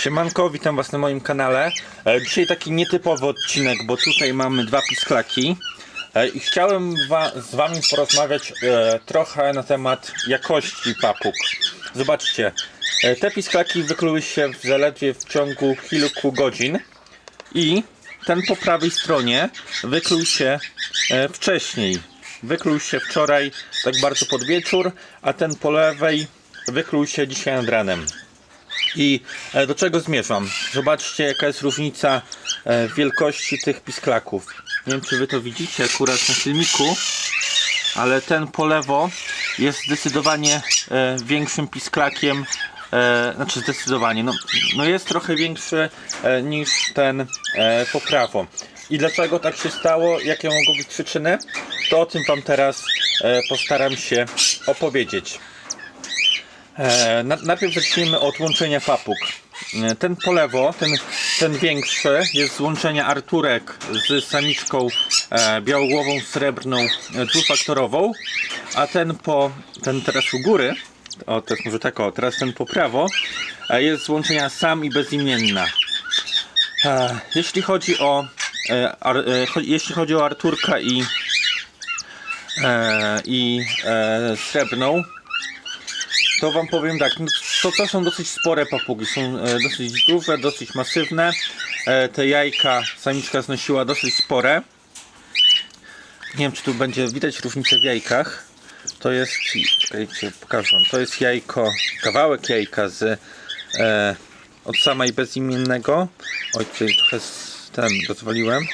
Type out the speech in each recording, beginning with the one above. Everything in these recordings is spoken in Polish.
Siemanko, witam was na moim kanale. E, Dzisiaj taki nietypowy odcinek, bo tutaj mamy dwa pisklaki. E, I chciałem wa z wami porozmawiać e, trochę na temat jakości papug. Zobaczcie, te pisklaki wykluły się w zaledwie w ciągu kilku godzin i ten po prawej stronie wykluł się wcześniej. Wykluł się wczoraj tak bardzo pod wieczór, a ten po lewej wykluł się dzisiaj nad ranem. I e, do czego zmierzam? Zobaczcie jaka jest różnica e, wielkości tych pisklaków. Nie wiem czy wy to widzicie akurat na filmiku, ale ten po lewo jest zdecydowanie e, większym pisklakiem. Znaczy zdecydowanie, no, no jest trochę większy niż ten po prawo. I dlaczego tak się stało? Jakie mogą być przyczyny? To o tym wam teraz postaram się opowiedzieć. E, na, najpierw zacznijmy od łączenia papug. E, Ten po lewo, ten, ten większy, jest z łączenia Arturek z samiczką e, białogłową srebrną dwufaktorową, a ten po, ten teraz u góry, o też może tak o, teraz ten po prawo, jest z łączenia sam i bezimienna. Jeśli chodzi o jeśli chodzi o Arturka i i srebrną, to wam powiem tak, no, to, to są dosyć spore papugi, są e, dosyć duże, dosyć masywne. E, te jajka samiczka znosiła dosyć spore. Nie wiem czy tu będzie widać różnicę w jajkach. To jest, czekajcie, pokażę wam, to jest jajko, kawałek jajka z e, od samej bezimiennego. Oj, tutaj trochę z, ten rozwaliłem.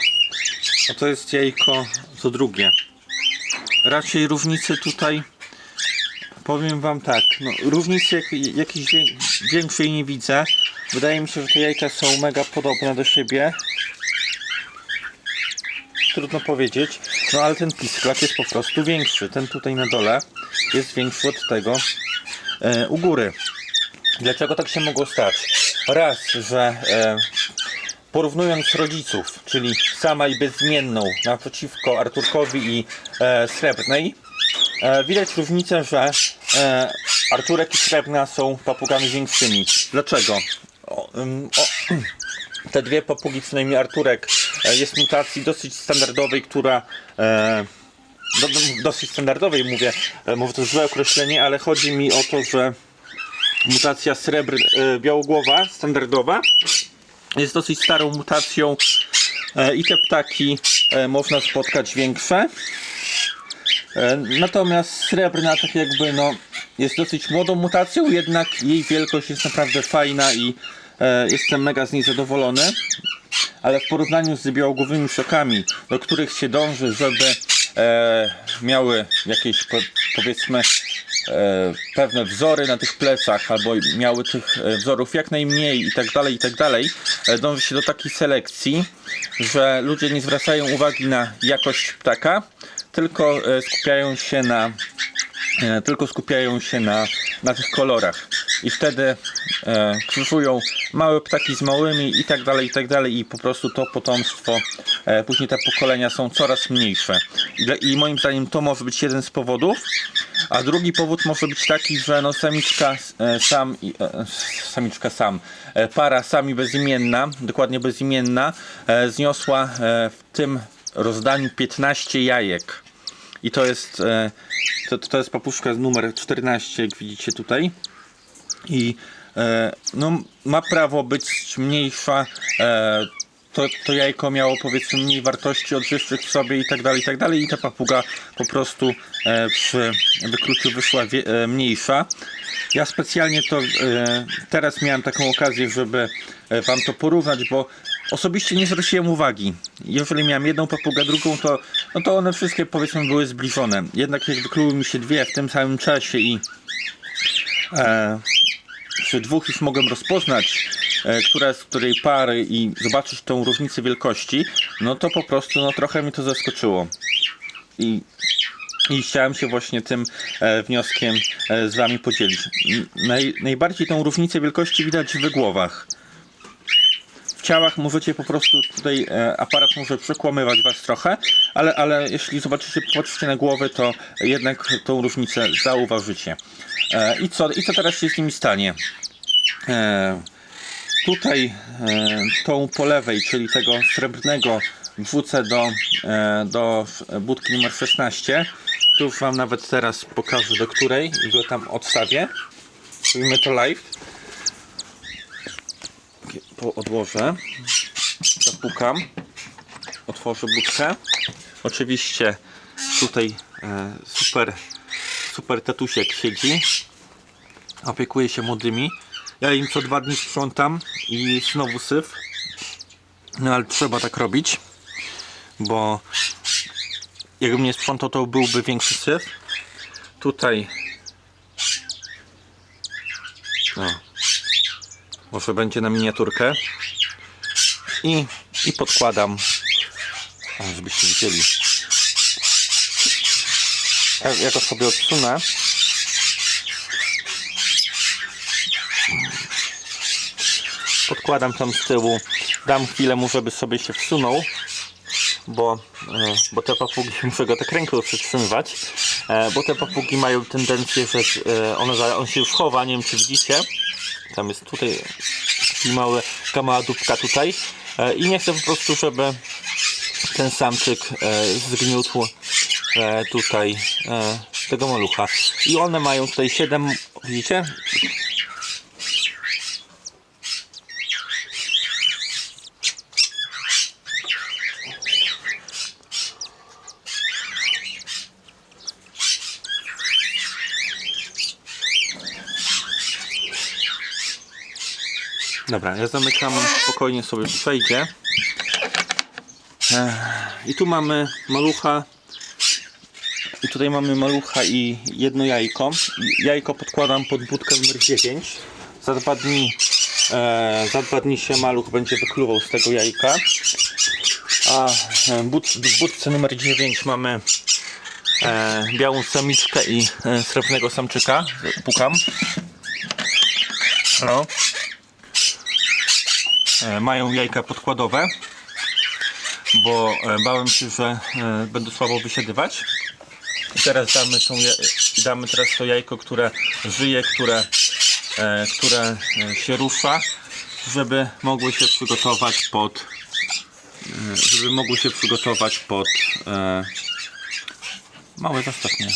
A to jest jajko, to drugie. Raczej różnicy tutaj Powiem wam tak, no, różnicy jak, jakiejś wię- większej nie widzę. Wydaje mi się, że te jajka są mega podobne do siebie. Trudno powiedzieć, no ale ten pisklak jest po prostu większy. Ten tutaj na dole jest większy od tego e, u góry. Dlaczego tak się mogło stać? Raz, że e, porównując rodziców, czyli sama i bezimienną naprzeciwko Arturkowi i e, Srebrnej, e, widać różnicę, że e, Arturek i Srebrna są papugami większymi. Dlaczego? O, ym, o, te dwie papugi, przynajmniej Arturek, e, jest mutacji dosyć standardowej, która e, do, dosyć standardowej mówię, e, mówię to złe określenie, ale chodzi mi o to, że mutacja srebr, e, białogłowa, standardowa, jest dosyć starą mutacją e, i te ptaki e, można spotkać większe. E, Natomiast srebrna tak jakby no jest dosyć młodą mutacją, jednak jej wielkość jest naprawdę fajna i e, jestem mega z niej zadowolony. Ale w porównaniu z białogłowymi szokami, do których się dąży, żeby e, miały jakieś po, powiedzmy pewne wzory na tych plecach, albo miały tych e, wzorów jak najmniej i tak dalej, i tak dalej, e, dąży się do takiej selekcji, że ludzie nie zwracają uwagi na jakość ptaka, tylko e, skupiają się na e, tylko skupiają się na, na tych kolorach. I wtedy e, krzyżują małe ptaki z małymi i tak dalej, i tak dalej i po prostu to potomstwo, e, później te pokolenia są coraz mniejsze. I, i moim zdaniem to może być jeden z powodów, a drugi powód może być taki, że no samiczka e, sam, e, samiczka sam, e, para sami bezimienna, dokładnie bezimienna, e, zniosła e, w tym rozdaniu 15 jajek. I to jest, e, to, to jest papuszka numer 14, jak widzicie tutaj. I e, no, ma prawo być mniejsza. E, to, to jajko miało powiedzmy mniej wartości odżywczych w sobie i tak dalej, i tak dalej. I ta papuga po prostu e, przy wykluciu wyszła wie, e, mniejsza. Ja specjalnie to e, teraz miałem taką okazję, żeby e, wam to porównać, bo osobiście nie zwróciłem uwagi. Jeżeli miałem jedną papugę, drugą, to, no to one wszystkie powiedzmy były zbliżone. Jednak jak wykluły mi się dwie w tym samym czasie i e, przy dwóch już mogłem rozpoznać, e, która z której pary i zobaczyć tą różnicę wielkości, no to po prostu no, trochę mi to zaskoczyło. I, i chciałem się właśnie tym e, wnioskiem e, z Wami podzielić. Naj, najbardziej tą różnicę wielkości widać w głowach. W ciałach możecie po prostu tutaj e, aparat może przekłamywać Was trochę, ale, ale jeśli zobaczycie, popatrzycie na głowę, to jednak tą różnicę zauważycie. E, I co, I co teraz się z nimi stanie? E, Tutaj e, tą po lewej, czyli tego srebrnego wrzucę do, e, do budki numer 16. Tu już Wam nawet teraz pokażę do której i go tam odstawię. Zrobimy to live. Po odłożę. Zapukam. Otworzę budkę. Oczywiście tutaj e, super, super tatusiek siedzi. Opiekuje się młodymi. Ja im co dwa dni sprzątam i znowu syf. No ale trzeba tak robić, bo jakbym nie sprzątał, to byłby większy syf. Tutaj może będzie na miniaturkę i, i podkładam, żebyście widzieli. Ja, ja go sobie odsunę. Podkładam tam z tyłu, dam chwilę mu, żeby sobie się wsunął, bo, e, bo te papugi, muszę go tak ręką przytrzymywać, e, bo te papugi mają tendencję, że e, one, on się już chowa, nie wiem czy widzicie, tam jest tutaj taki mały, taka mała dupka tutaj i nie chcę po prostu, żeby ten samczyk zgniótł tutaj tego malucha. I one mają tutaj 7, widzicie? Dobra, ja zamykam, spokojnie sobie przejdzie. I tu mamy malucha. I tutaj mamy malucha i jedno jajko. Jajko podkładam pod budkę numer 9. Za dwa dni, e, za dwa dni się maluch będzie wykluwał z tego jajka. A e, bud, w budce numer 9 mamy e, białą samiczkę i e, srebrnego samczyka. Pukam. E, mają jajka podkładowe, bo e, bałem się, że e, będą słabo wysiadywać. I teraz damy, tą, damy teraz to jajko, które żyje, które, e, które e, się rusza, żeby mogły się przygotować pod e, żeby mogły się przygotować pod e, małe zostaw mnie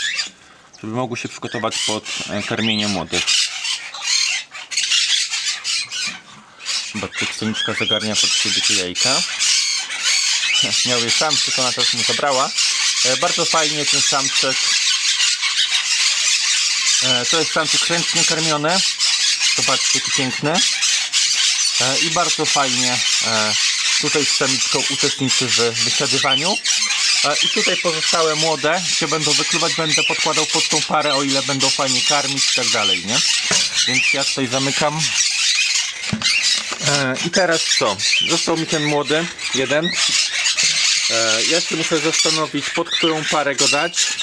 żeby mogły się przygotować pod e, karmienie młodych. Zobaczcie, kseniczka zagarnia pod siebie te jajka. Miał je samczyk, ona też mu zabrała. E, bardzo fajnie ten samczyk. E, to jest samczyk ręcznie karmiony. Zobaczcie, jaki piękny. E, I bardzo fajnie e, tutaj z samiczką uczestniczy w wysiadywaniu. I tutaj pozostałe młode się będą wykluwać, będę podkładał pod tą parę, o ile będą fajnie karmić i tak dalej, nie? Więc ja tutaj zamykam. E, I teraz co? Został mi ten młody, jeden. E, ja się muszę zastanowić, pod którą parę go dać.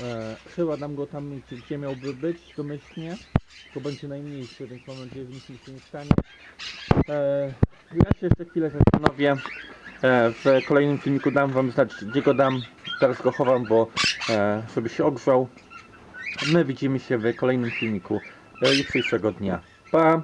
E, chyba dam go tam, gdzie miałby być, domyślnie. To będzie najmniejszy, więc mam nadzieję, że nic się nie stanie. Ja się jeszcze chwilę zastanowię. W kolejnym filmiku dam wam znać, gdzie go dam. Teraz go chowam, bo żeby się ogrzał. My widzimy się w kolejnym filmiku e, jutrzejszego dnia. Pa!